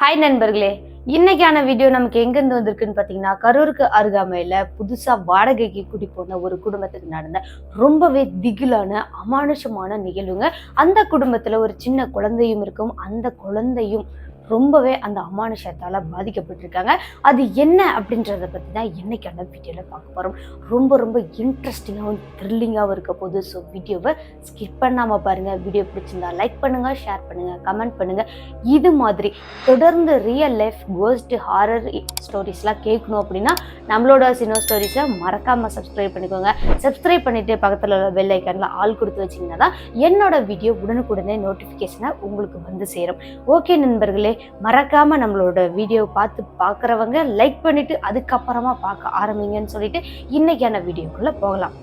Hi நண்பர்களே இன்னைக்கான video நமக்கு எங்கேருந்து வந்திருக்குன்னு பார்த்தீங்கன்னா கரூருக்கு அருகாமையில் புதுசாக வாடகைக்கு கூட்டி போன ஒரு குடும்பத்துக்கு நடந்த ரொம்பவே திகிலான அமானுஷமான நிகழ்வுங்க. அந்த குடும்பத்தில் ஒரு சின்ன குழந்தையும் இருக்கும். அந்த குழந்தையும் ரொம்பவே அந்த அமானுஷத்தால் பாதிக்கப்பட்டிருக்காங்க. அது என்ன அப்படின்றத பற்றி தான் என்னைக்கான வீடியோவில் பார்க்க போகிறோம் ரொம்ப ரொம்ப இன்ட்ரெஸ்டிங்காகவும் த்ரில்லிங்காகவும் இருக்க போது ஸோ வீடியோவை ஸ்கிப் பண்ணாமல் பாருங்கள் வீடியோ பிடிச்சிருந்தா லைக் பண்ணுங்கள் ஷேர் பண்ணுங்கள் கமெண்ட் பண்ணுங்கள் இது மாதிரி தொடர்ந்து ரியல் லைஃப் கோஸ்ட் ஹாரர் ஸ்டோரிஸ்லாம் கேட்கணும் அப்படின்னா நம்மளோட சினோ ஸ்டோரிஸை மறக்காமல் சப்ஸ்கிரைப் பண்ணிக்கோங்க. சப்ஸ்கிரைப் பண்ணிவிட்டு பக்கத்தில் உள்ள பெல் ஐக்கனில் ஆள் கொடுத்து வச்சிங்கன்னா தான் என்னோட வீடியோ உடனுக்குடனே நோட்டிஃபிகேஷனை உங்களுக்கு வந்து சேரும். ஓகே நண்பர்களே மறக்காமல் நம்மளோட வீடியோ பார்த்து பார்க்குறவங்க லைக் பண்ணிவிட்டு அதுக்கப்புறமா பார்க்க ஆரம்பிங்கன்னு சொல்லிட்டு இன்றைக்கான வீடியோக்குள்ளே போகலாம்.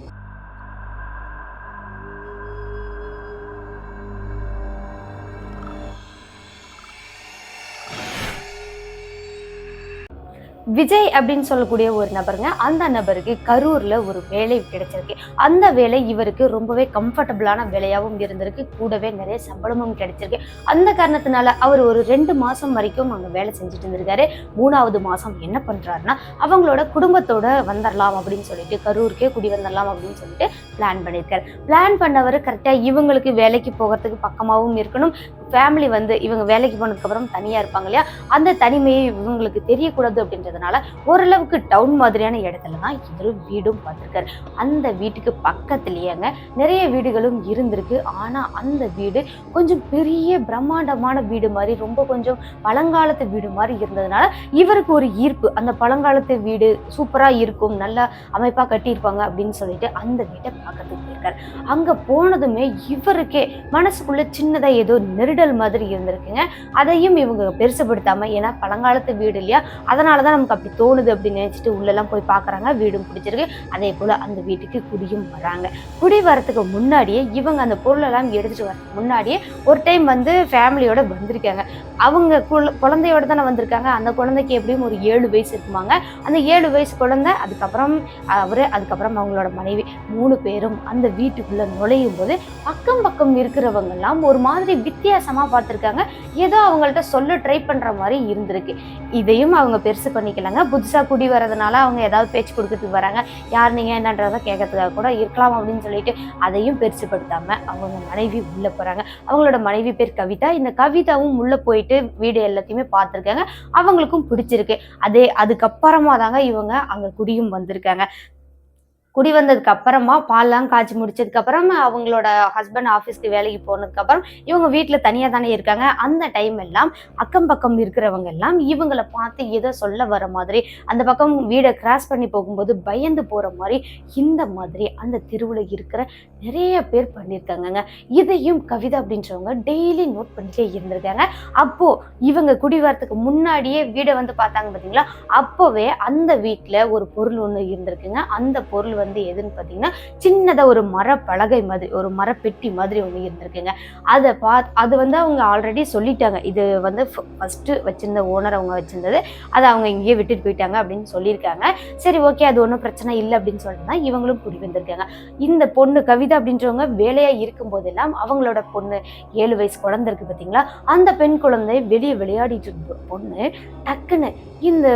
விஜய் அப்படின்னு சொல்லக்கூடிய ஒரு நபருங்க. அந்த நபருக்கு கரூர்ல ஒரு வேலை கிடைச்சிருக்கு. அந்த வேலை இவருக்கு ரொம்பவே கம்ஃபர்டபுளான வேலையாகவும் இருந்திருக்கு. கூடவே நிறைய சம்பளமும் கிடைச்சிருக்கு. அந்த காரணத்தினால அவர் ஒரு ரெண்டு மாசம் வரைக்கும் அங்க வேலை செஞ்சுட்டு இருந்திருக்காரு. மூணாவது மாசம் என்ன பண்றாருன்னா அவங்களோட குடும்பத்தோட வந்துடலாம் அப்படின்னு சொல்லிட்டு கரூருக்கே குடி வந்துடலாம் அப்படின்னு சொல்லிட்டு பிளான் பண்ணியிருக்காரு பிளான் பண்ணவர் கரெக்டா இவங்களுக்கு வேலைக்கு போகிறதுக்கு பக்கமாகவும் இருக்கணும். ஃபேமிலி வந்து இவங்க வேலைக்கு போனதுக்கு அப்புறம் தனியா இருப்பாங்க இல்லையா? அந்த தனிமையை இவங்களுக்கு தெரியக்கூடாது அப்படின்றதுனால ஓரளவுக்கு டவுன் மாதிரியான இடத்துல தான் இவர் வீடும் பார்த்துருக்காரு அந்த வீட்டுக்கு பக்கத்துலேயேங்க நிறைய வீடுகளும் இருந்திருக்கு. ஆனால் அந்த வீடு கொஞ்சம் பெரிய பிரம்மாண்டமான வீடு மாதிரி ரொம்ப கொஞ்சம் பழங்காலத்து வீடு மாதிரி இருந்ததுனால இவருக்கு ஒரு ஈர்ப்பு. அந்த பழங்காலத்து வீடு சூப்பராக இருக்கும் நல்லா அமைப்பாக கட்டியிருப்பாங்க அப்படின்னு சொல்லிட்டு அந்த வீட்டை பார்க்கறதுக்கு போயிருக்காரு. அங்கே போனதுமே இவருக்கே மனசுக்குள்ள சின்னதாக ஏதோ நெருடல் மாதிரி இருந்திருக்குங்க. அதையும் இவங்க பெருசுப்படுத்தாமல் ஏன்னா பழங்காலத்து வீடு இல்லையா? அதனால தான் நமக்கு அப்படி தோணுது அப்படின்னு நினச்சிட்டு உள்ளெல்லாம் போய் பார்க்குறாங்க. வீடும் பிடிச்சிருக்கு. அதே போல் அந்த வீட்டுக்கு குடியும் வராங்க. குடி வரத்துக்கு முன்னாடியே இவங்க அந்த பொருளெல்லாம் எடுத்துகிட்டு வரதுக்கு முன்னாடியே ஒரு டைம் வந்து ஃபேமிலியோட வந்திருக்காங்க. அவங்க குழந்தையோட தானே வந்திருக்காங்க. அந்த குழந்தைக்கு எப்படியும் ஒரு ஏழு வயசு இருக்குமாங்க. அந்த ஏழு வயசு குழந்தை அதுக்கப்புறம் அவர் அதுக்கப்புறம் அவங்களோட மனைவி மூணு பேரும் அந்த வீட்டுக்குள்ளே நுழையும் போது அக்கம் பக்கம் இருக்கிறவங்கெல்லாம் ஒரு மாதிரி வித்தியாசமாக பார்த்துருக்காங்க. ஏதோ அவங்கள்ட்ட சொல்ல ட்ரை பண்ணுற மாதிரி இருந்திருக்கு. இதையும் அவங்க பெருசு பண்ணி பண்ணிக்கலாங்க புதுசா குடி வரதுனால அவங்க ஏதாவது பேச்சு கொடுக்கறதுக்கு வராங்க. யார் நீங்க என்னன்றதை கேட்கறதுக்காக கூட இருக்கலாம் அப்படின்னு சொல்லிட்டு அதையும் பெருசுப்படுத்தாமல் அவங்க மனைவி உள்ளே போறாங்க. அவங்களோட மனைவி பேர் கவிதா. இந்த கவிதாவும் உள்ளே போயிட்டு வீடு எல்லாத்தையுமே பார்த்துருக்காங்க. அவங்களுக்கும் பிடிச்சிருக்கு. அதே அதுக்கப்புறமா தாங்க இவங்க அங்கே குடியும் வந்திருக்காங்க. குடி வந்ததுக்கு அப்புறமா பால்லாம் காய்ச்சி முடிச்சதுக்கு அப்புறம் அவங்களோட ஹஸ்பண்ட் ஆஃபீஸ்க்கு வேலைக்கு போனதுக்கு அப்புறம் இவங்க வீட்டில் தனியாக தானே இருக்காங்க. அந்த டைம் எல்லாம் அக்கம் பக்கம் இருக்கிறவங்க எல்லாம் இவங்களை பார்த்து ஏதோ சொல்ல வர மாதிரி அந்த பக்கம் வீடை கிராஸ் பண்ணி போகும்போது பயந்து போற மாதிரி இந்த மாதிரி அந்த தெருவில் இருக்கிற நிறைய பேர் பண்ணியிருக்காங்கங்க இதையும் கவிதா அப்படின்றவங்க டெய்லி நோட் பண்ணிட்டே இருந்திருக்காங்க. அப்போ இவங்க குடி வரத்துக்கு முன்னாடியே வீடை வந்து பார்த்தாங்க பார்த்தீங்களா அப்போவே அந்த வீட்டில் ஒரு பொருள் ஒன்று இருந்திருக்குங்க. அந்த பொருள் வந்து எதுன்னு பார்த்தீங்கன்னா சின்னதாக ஒரு மரப்பலகை மாதிரி ஒரு மரப்பெட்டி மாதிரி ஒன்று இருந்திருக்குங்க. அதை பா அது வந்து அவங்க ஆல்ரெடி சொல்லிட்டாங்க. இது வந்து ஃபஸ்ட்டு வச்சுருந்த ஓனர் அவங்க வச்சுருந்தது. அதை அவங்க இங்கேயே விட்டுட்டு போயிட்டாங்க அப்படின்னு சொல்லியிருக்காங்க. சரி ஓகே அது ஒன்றும் பிரச்சனை இல்லை அப்படின்னு சொல்லிட்டு தான் இவங்களும் குடி வந்திருக்காங்க. இந்த பொண்ணு கவிதா அப்படின்றவங்க வேலையாக இருக்கும் போதெல்லாம் அவங்களோட பொண்ணு ஏழு வயசு குழந்தை இருக்கு பார்த்தீங்களா அந்த பெண் குழந்தை வெளியே விளையாடிட்டு இருந்த பொண்ணு டக்குன்னு இந்த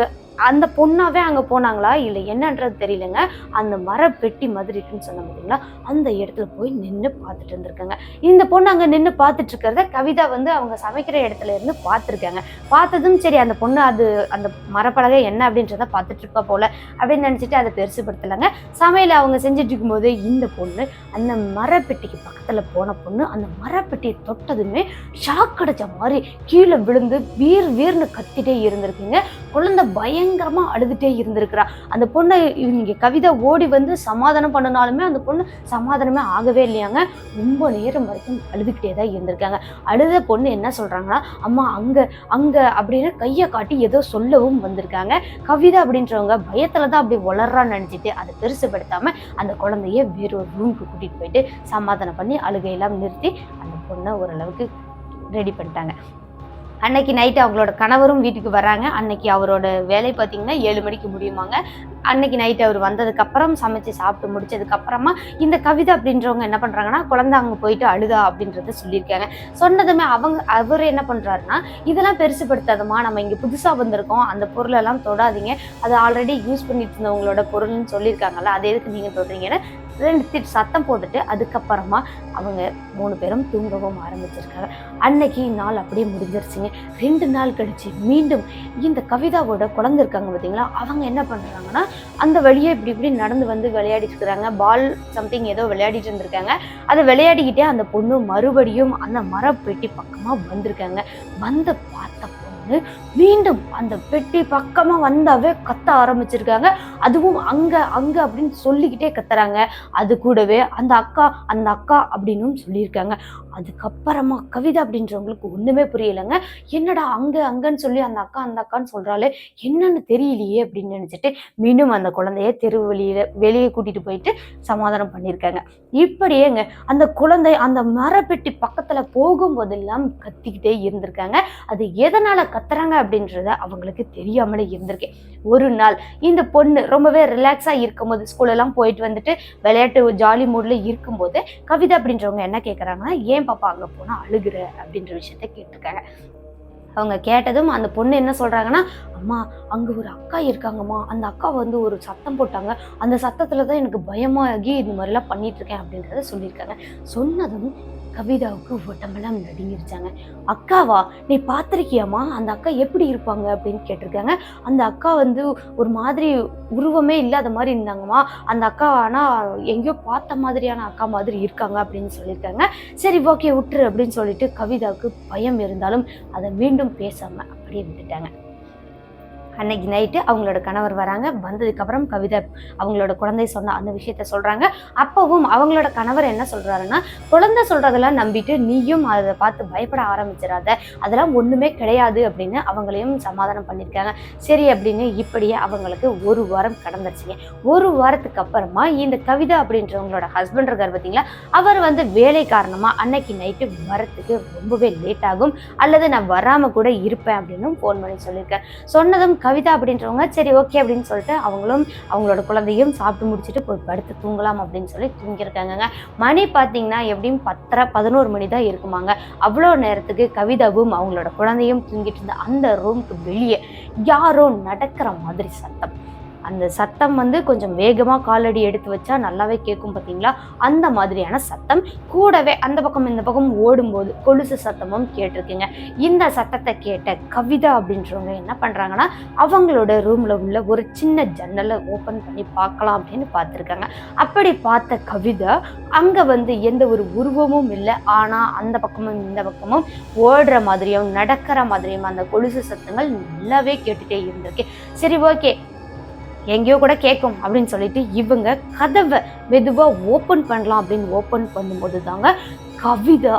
அந்த பொண்ணாவே அங்கே போனாங்களா? இல்லை என்னன்றது தெரியலங்க. அந்த மர பெட்டி மாதிரி இருக்குன்னு சொன்ன பார்த்தீங்களா அந்த இடத்துல போய் நின்று பார்த்துட்டு இருந்திருக்காங்க. இந்த பொண்ணு அங்கே நின்று பார்த்துட்டு இருக்கிறத கவிதா வந்து அவங்க சமைக்கிற இடத்துல இருந்து பார்த்துருக்காங்க பார்த்ததும் சரி அந்த பொண்ணு அது அந்த மரப்பலகை என்ன அப்படின்றத பார்த்துட்டு இருக்கா போல அப்படின்னு நினச்சிட்டு அதை பெருசுப்படுத்தலைங்க சமையல் அவங்க செஞ்சுட்டு இருக்கும்போது இந்த பொண்ணு அந்த மரப்பெட்டிக்கு பக்கத்தில் போன பொண்ணு அந்த மரப்பெட்டியை தொட்டதுமே ஷாக் அடைச்ச மாதிரி கீழே விழுந்து வீர் வீர்னு கத்திட்டே இருந்திருக்குங்க. குழந்தை பயங்கரமா அழுதுட்டே இருந்திருக்கிறா. அந்த பொண்ணை இவங்க கவிதை ஓடி வந்து சமாதானம் பண்ணினாலுமே அந்த பொண்ணு சமாதானமே ஆகவே இல்லையாங்க. ரொம்ப நேரம் வரைக்கும் அழுதுகிட்டே தான் இருந்திருக்காங்க. அழுத பொண்ணு என்ன சொல்றாங்கன்னா அம்மா அங்க அங்க அப்படின்னு கையை காட்டி ஏதோ சொல்லவும் வந்திருக்காங்க. கவிதை அப்படின்றவங்க பயத்துல தான் அப்படி வளர்றான்னு நினைச்சிட்டு அதை பெருசுபடுத்தாம அந்த குழந்தைய வேறொரு ரூமுக்கு கூட்டிட்டு போயிட்டு சமாதானம் பண்ணி அழுகையெல்லாம் நிறுத்தி அந்த பொண்ணை ஓரளவுக்கு ரெடி பண்ணிட்டாங்க. அன்னைக்கு நைட்டு அவங்களோட கணவரும் வீட்டுக்கு வராங்க. அன்னைக்கு அவரோட வேலை பார்த்தீங்கன்னா ஏழு மணிக்கு முடியுமாங்க. அன்னைக்கு நைட்டு அவர் வந்ததுக்கப்புறம் சமைச்சு சாப்பிட்டு முடிச்சதுக்கப்புறமா இந்த கவிதை அப்படின்றவங்க என்ன பண்ணுறாங்கன்னா குழந்தை அங்கே போயிட்டு அழுதா அப்படின்றத சொல்லியிருக்காங்க. சொன்னதுமே அவங்க அவர் என்ன பண்ணுறாருன்னா இதெல்லாம் பெருசுப்படுத்தாதம்மா நம்ம இங்கே புதுசாக வந்திருக்கோம். அந்த பொருளெல்லாம் தொடாதீங்க. அது ஆல்ரெடி யூஸ் பண்ணிட்டு இருந்தவங்களோட பொருள்னு சொல்லியிருக்காங்கல்ல அது எதுக்கு நீங்கள் தொடுறீங்கன்னு ரெண்டு சத்தம் போட்டுட்டு அதுக்கப்புறமா அவங்க மூணு பேரும் தூங்கவும் ஆரம்பிச்சிருக்காங்க. அன்னைக்கு நாள் அப்படியே முடிஞ்சிருச்சுங்க. ரெண்டு நாள் கழிச்சு மீண்டும் இந்த கவிதாவோட குழந்தை இருக்காங்க பார்த்தீங்களா? அவங்க என்ன பண்ணுறாங்கன்னா அந்த வழியே இப்படி இப்படி நடந்து வந்து விளையாடிட்டு இருக்கிறாங்க. பால் சம்திங் ஏதோ விளையாடிட்டு இருந்திருக்காங்க. அதை விளையாடிக்கிட்டே அந்த பொண்ணு மறுபடியும் அந்த மரப்பெட்டி பக்கமாக வந்திருக்காங்க. வந்து பார்த்தப்போ பொண்ணு மீண்டும் அந்த பெட்டி பக்கமாக வந்தாவே கத்த ஆரம்பிச்சிருக்காங்க. அதுவும் அங்கே அங்கே அப்படின்னு சொல்லிக்கிட்டே கத்துறாங்க. அது கூடவே அந்த அக்கா அந்த அக்கா அப்படின்னு சொல்லியிருக்காங்க. அதுக்கப்புறமா கவிதா அப்படின்றவங்களுக்கு ஒன்றுமே புரியலைங்க. என்னடா அங்கே அங்கன்னு சொல்லி அந்த அக்கா அந்த அக்கான்னு சொல்கிறாலே என்னன்னு தெரியலையே அப்படின்னு நினச்சிட்டு மீண்டும் அந்த குழந்தைய தெரு வெளியில் வெளியே கூட்டிகிட்டு போயிட்டு சமாதானம் பண்ணியிருக்காங்க. இப்படியேங்க அந்த குழந்தை அந்த மரப்பெட்டி பக்கத்தில் போகும்போதெல்லாம் கத்திக்கிட்டே இருந்திருக்காங்க. அது எதனால கத்துறாங்க அப்படின்றத அவங்களுக்கு தெரியாமலே இருந்திருக்கு. ஒரு நாள் இந்த பொண்ணு ரொம்பவே ரிலாக்ஸா இருக்கும்போது ஸ்கூலெல்லாம் போயிட்டு வந்துட்டு விளையாட்டு ஜாலி மூட்ல இருக்கும்போது கவிதா அப்படின்றவங்க என்ன கேட்குறாங்கன்னா ஏன் பாப்பா அங்கே போனால் அழுகுற? அப்படின்ற விஷயத்த கேட்டிருக்காங்க. அவங்க கேட்டதும் அந்த பொண்ணு என்ன சொல்கிறாங்கன்னா அம்மா அங்கே ஒரு அக்கா இருக்காங்கம்மா. அந்த அக்கா வந்து ஒரு சத்தம் போட்டாங்க. அந்த சத்தத்தில் தான் எனக்கு பயமாகி இந்த மாதிரிலாம் பண்ணிட்டு இருக்கேன் அப்படின்றத சொல்லியிருக்காங்க. சொன்னதும் கவிதாவுக்கு உடம்பெல்லாம் நடுங்கிருச்சாங்க. அக்காவா நீ பார்த்துருக்கியம்மா அந்த அக்கா எப்படி இருப்பாங்க? அப்படின்னு கேட்டிருக்காங்க. அந்த அக்கா வந்து ஒரு மாதிரி உருவமே இல்லாத மாதிரி இருந்தாங்கம்மா. அந்த அக்கா ஆனால் எங்கேயோ பார்த்த மாதிரியான அக்கா மாதிரி இருக்காங்க அப்படின்னு சொல்லியிருக்காங்க. சரி ஓகே விட்டுரு அப்படின்னு சொல்லிட்டு கவிதாவுக்கு பயம் இருந்தாலும் அதை மீண்டும் பேசாமல் அப்படியே விட்டுட்டாங்க. அன்னைக்கு நைட்டு அவங்களோட கணவர் வராங்க. வந்ததுக்கப்புறம் கவிதை அவங்களோட குழந்தை சொன்ன அந்த விஷயத்த சொல்கிறாங்க அப்போவும் அவங்களோட கணவர் என்ன சொல்கிறாருன்னா குழந்தை சொல்கிறதெல்லாம் நம்பிட்டு நீயும் அதை பார்த்து பயப்பட ஆரம்பிச்சிடாத. அதெல்லாம் ஒன்றுமே கிடையாது அப்படின்னு அவங்களையும் சமாதானம் பண்ணியிருக்காங்க. சரி அப்படின்னு இப்படியே அவங்களுக்கு ஒரு வாரம் கடந்துருச்சுங்க. ஒரு வாரத்துக்கு அப்புறமா இந்த கவிதா அப்படின்றவங்களோட ஹஸ்பண்ட் இருக்கார் பார்த்தீங்களா? அவர் வந்து வேலை காரணமாக அன்னைக்கு நைட்டு வரத்துக்கு ரொம்பவே லேட் ஆகும். அல்லது நான் வராமல் கூட இருப்பேன் அப்படின்னு ஃபோன் பண்ணி சொல்லியிருக்கேன் சொன்னதும் கவிதா அப்படின்றவங்க சரி ஓகே அப்படின்னு சொல்லிட்டு அவங்களும் அவங்களோட குழந்தையும் சாப்பிட்டு முடிச்சுட்டு போய் படுத்து தூங்கலாம் அப்படின்னு சொல்லி தூங்கியிருக்காங்கங்க. மணி பார்த்தீங்கன்னா எப்படியும் பத்தரை பதினோரு மணி தான் இருக்குமாங்க. அவ்வளோ நேரத்துக்கு கவிதாவும் அவங்களோட குழந்தையும் தூங்கிட்டு இருந்த அந்த ரூம்க்கு வெளியே யாரோ நடக்கிற மாதிரி சத்தம். அந்த சத்தம் வந்து கொஞ்சம் வேகமாக காலடி எடுத்து வச்சா நல்லாவே கேட்கும் பார்த்தீங்களா அந்த மாதிரியான சத்தம் கூடவே அந்த பக்கம் இந்த பக்கம் ஓடும்போது கொலுசு சத்தமும் கேட்டிருக்குங்க. இந்த சத்தத்தை கேட்ட கவிதா அப்படின்றவங்க என்ன பண்ணுறாங்கன்னா அவங்களோட ரூமில் உள்ள ஒரு சின்ன ஜன்னலை ஓப்பன் பண்ணி பார்க்கலாம் அப்படின்னு பார்த்துருக்காங்க. அப்படி பார்த்த கவிதா அங்கே வந்து எந்த ஒரு உருவமும் இல்லை. ஆனால் அந்த பக்கமும் இந்த பக்கமும் ஓடுற மாதிரியும் நடக்கிற மாதிரியும் அந்த கொலுசு சத்தங்கள் நல்லாவே கேட்டுகிட்டே இருந்திருக்கு. சரி ஓகே எங்கேயோ கூட கேட்கும் அப்படின்னு சொல்லிட்டு இவங்க கதவை மெதுவாக ஓப்பன் பண்ணலாம் அப்படின்னு ஓப்பன் பண்ணும்போது தாங்க கவிதா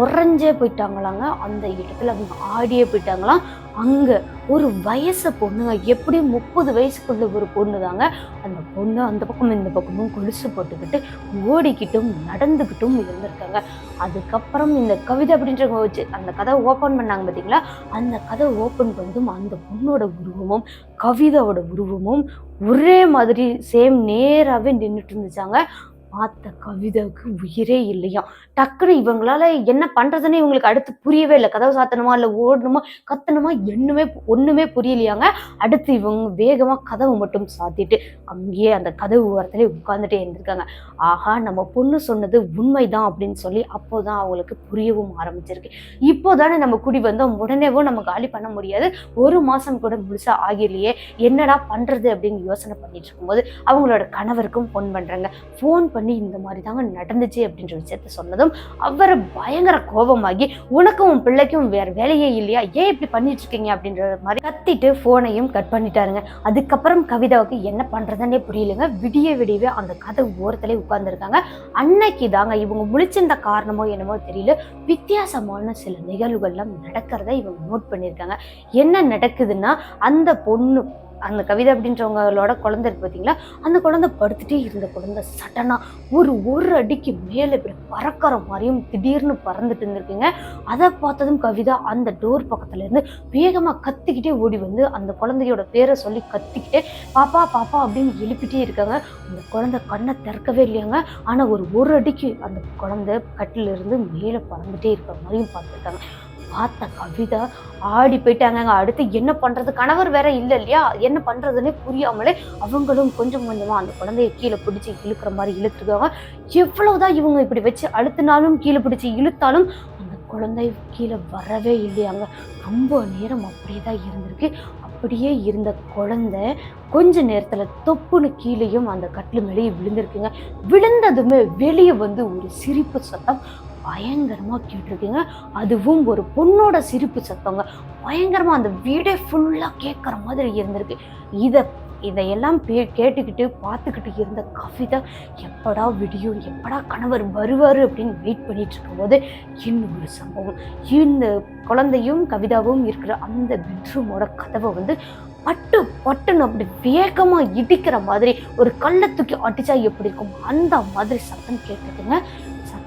உறைஞ்சே போயிட்டாங்களாங்க. அந்த இடத்துல அவங்க ஆடியே போயிட்டாங்களாம். அங்கே ஒரு வயசு பொண்ணுங்க எப்படி முப்பது வயசுக்குள்ள ஒரு பொண்ணு தாங்க அந்த பொண்ணு அந்த பக்கம் இந்த பக்கமும் கொலுசு போட்டுக்கிட்டு ஓடிக்கிட்டும் நடந்துக்கிட்டும் இருந்திருக்காங்க. அதுக்கப்புறம் இந்த கவிதை அப்படின்றவங்க வச்சு அந்த கதை ஓப்பன் பண்ணாங்க பார்த்தீங்களா அந்த கதை ஓப்பன் பண்ணதும் அந்த பொண்ணோட உருவமும் கவிதாவோட உருவமும் ஒரே மாதிரி சேம் நேராகவே நின்றுட்டு இருந்துச்சாங்க. பார்த்த கவிதாவுக்கு உயிரே இல்லையா? டக்குன்னு இவங்களால என்ன பண்றதுன்னு இவங்களுக்கு அடுத்து புரியவே இல்லை. கதவு சாத்தணுமா இல்லை ஓடணுமா? கத்தணுமா? என்னமே ஒண்ணுமே புரியலையாங்க. அடுத்து இவங்க வேகமா கதவு மட்டும் சாத்திட்டு அங்கேயே அந்த கதவு ஓரத்துல உட்கார்ந்துட்டே இருந்திருக்காங்க. ஆஹா நம்ம பொண்ணு சொன்னது உண்மைதான் அப்படின்னு சொல்லி அப்போதான் அவங்களுக்கு புரியவும் ஆரம்பிச்சிருக்கு. இப்போதானே நம்ம குடி வந்தோம். உடனேவும் நம்ம காலி பண்ண முடியாது. ஒரு மாசம் கூட முழுசா ஆகிரலையே என்னடா பண்றது அப்படின்னு யோசனை பண்ணிட்டு இருக்கும்போது அவங்களோட கணவருக்கும் ஃபோன் பண்றாங்க. ஃபோன் பண்ணி பண்ணி இந்த மாதிரி தாங்க நடந்துச்சு அப்படின்ற விஷயத்த சொன்னதும் அவரை பயங்கர கோபமாகி உனக்கும் உன் பிள்ளைக்கும் வேற வேலையே இல்லையா? ஏன் இப்படி பண்ணிட்டு இருக்கீங்க? அப்படின்ற மாதிரி கத்திட்டு போனையும் கட் பண்ணிட்டாருங்க. அதுக்கப்புறம் கவிதாவுக்கு என்ன பண்றதுன்னே புரியலங்க. விடிய விடியவே அந்த கதை ஓரத்திலே உட்கார்ந்துருக்காங்க. அன்னைக்கு தாங்க இவங்க முழிச்சிருந்த காரணமோ என்னமோ தெரியல. வித்தியாசமான சில நிகழ்வுகள்லாம் நடக்கிறத இவங்க நோட் பண்ணியிருக்காங்க. என்ன நடக்குதுன்னா அந்த பொண்ணு அந்த கவிதை அப்படின்றவங்களோட குழந்தை இருக்கு பார்த்தீங்களா அந்த குழந்தை படுத்துட்டே இருந்த குழந்தை சட்டனாக ஒரு ஒரு அடிக்கு மேலே இப்படி பறக்கிற மாதிரியும் திடீர்னு பறந்துட்டு இருந்திருக்குங்க. அதை பார்த்ததும் கவிதா அந்த டோர் பக்கத்துலேருந்து வேகமாக கத்திக்கிட்டே ஓடி வந்து அந்த குழந்தையோட பேரை சொல்லி கத்திக்கிட்டே பாப்பா பாப்பா அப்படின்னு எழுப்பிட்டே இருக்காங்க. அந்த குழந்தை கண்ணை திறக்கவே இல்லையாங்க. ஆனால் ஒரு ஒரு அடிக்கு அந்த குழந்தை கட்டிலிருந்து மேலே பறந்துட்டே இருக்கிற மாதிரியும் பார்த்துருக்காங்க. பார்த்த கவிதா ஆடி போயிட்டாங்க. அடுத்து என்ன பண்ணுறது கணவர் வேற இல்லை இல்லையா? என்ன பண்ணுறதுன்னே புரியாமலே அவங்களும் கொஞ்சம் கொஞ்சமாக அந்த குழந்தைய கீழே பிடிச்சி இழுக்கிற மாதிரி இழுத்துருக்காங்க. எவ்வளவுதான் இவங்க இப்படி வச்சு அழுத்தினாலும் கீழே பிடிச்சி இழுத்தாலும் அந்த குழந்தை கீழே வரவே இல்லையாங்க. ரொம்ப நேரம் அப்படியே தான் இருந்திருக்கு. அப்படியே இருந்த குழந்தை கொஞ்ச நேரத்தில் தொப்புன்னு கீழேயும் அந்த கட்டில் மேலேயே விழுந்திருக்குங்க. விழுந்ததுமே வெளியே வந்து ஒரு சிரிப்பு சத்தம். பயங்கரமாக கேட்டிருக்கீங்க அதுவும் ஒரு பொண்ணோட சிரிப்பு சத்தங்க. பயங்கரமாக அந்த வீடே ஃபுல்லாக கேட்குற மாதிரி இருந்திருக்கு. இதை இதையெல்லாம் பே கேட்டுக்கிட்டு பார்த்துக்கிட்டு இருந்த கவிதா எப்படா விடியும் எப்படா கணவர் வருவார்? அப்படின்னு வெயிட் பண்ணிட்டு இருக்கும்போது இன்னொரு சம்பவம். இந்த குழந்தையும் கவிதாவும் இருக்கிற அந்த பெட்ரூமோட கதவை வந்து பட்டு பட்டுன்னு அப்படி வேகமாக இடிக்கிற மாதிரி ஒரு கல்லை தூக்கி அடிச்சா எப்படி இருக்கும்? அந்த மாதிரி சத்தம் கேட்டதுங்க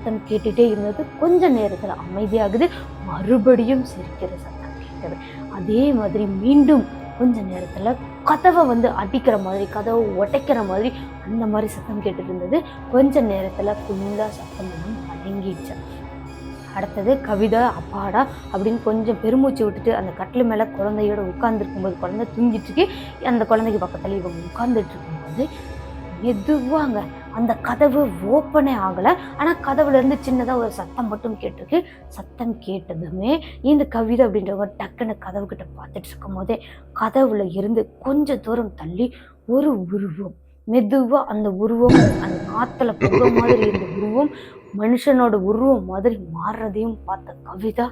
சத்தம் கேட்டுட்டே இருந்தது. கொஞ்ச நேரத்தில் அமைதியாகுது. மறுபடியும் சிரிக்கிற சத்தம் கேட்டது. அதே மாதிரி மீண்டும் கொஞ்ச நேரத்தில் கதவை வந்து அடிக்கிற மாதிரி கதவை உடைக்கிற மாதிரி அந்த மாதிரி சத்தம் கேட்டுட்டு இருந்தது. கொஞ்ச நேரத்தில் ஃபுல்லாக சத்தம் எல்லாம் அடங்கிடுச்சு அடுத்தது கவிதா அப்பாடா அப்படின்னு கொஞ்சம் பெருமூச்சு விட்டுட்டு அந்த கட்டில் மேலே குழந்தையோட உட்கார்ந்துருக்கும்போது குழந்தை தூங்கிட்டு இருக்கு. அந்த குழந்தைக்கு பக்கத்தில் இவங்க உட்காந்துட்டு இருக்கும்போது மெதுவாங்க அந்த கதவு ஓப்பனே ஆகலை. ஆனால் கதவுலேருந்து சின்னதாக ஒரு சத்தம் மட்டும் கேட்டிருக்கு. சத்தம் கேட்டதுமே இந்த கவிதை அப்படின்றவங்க டக்குன்னு கதவு கிட்ட பார்த்துட்டு இருக்கும் போதே கதவுல இருந்து கொஞ்ச தூரம் தள்ளி ஒரு உருவம் மெதுவாக அந்த உருவம் அந்த காத்துல புகை மாதிரி இருந்த உருவம் மனுஷனோட உருவம் மாதிரி மாறுறதையும் பார்த்த கவிதா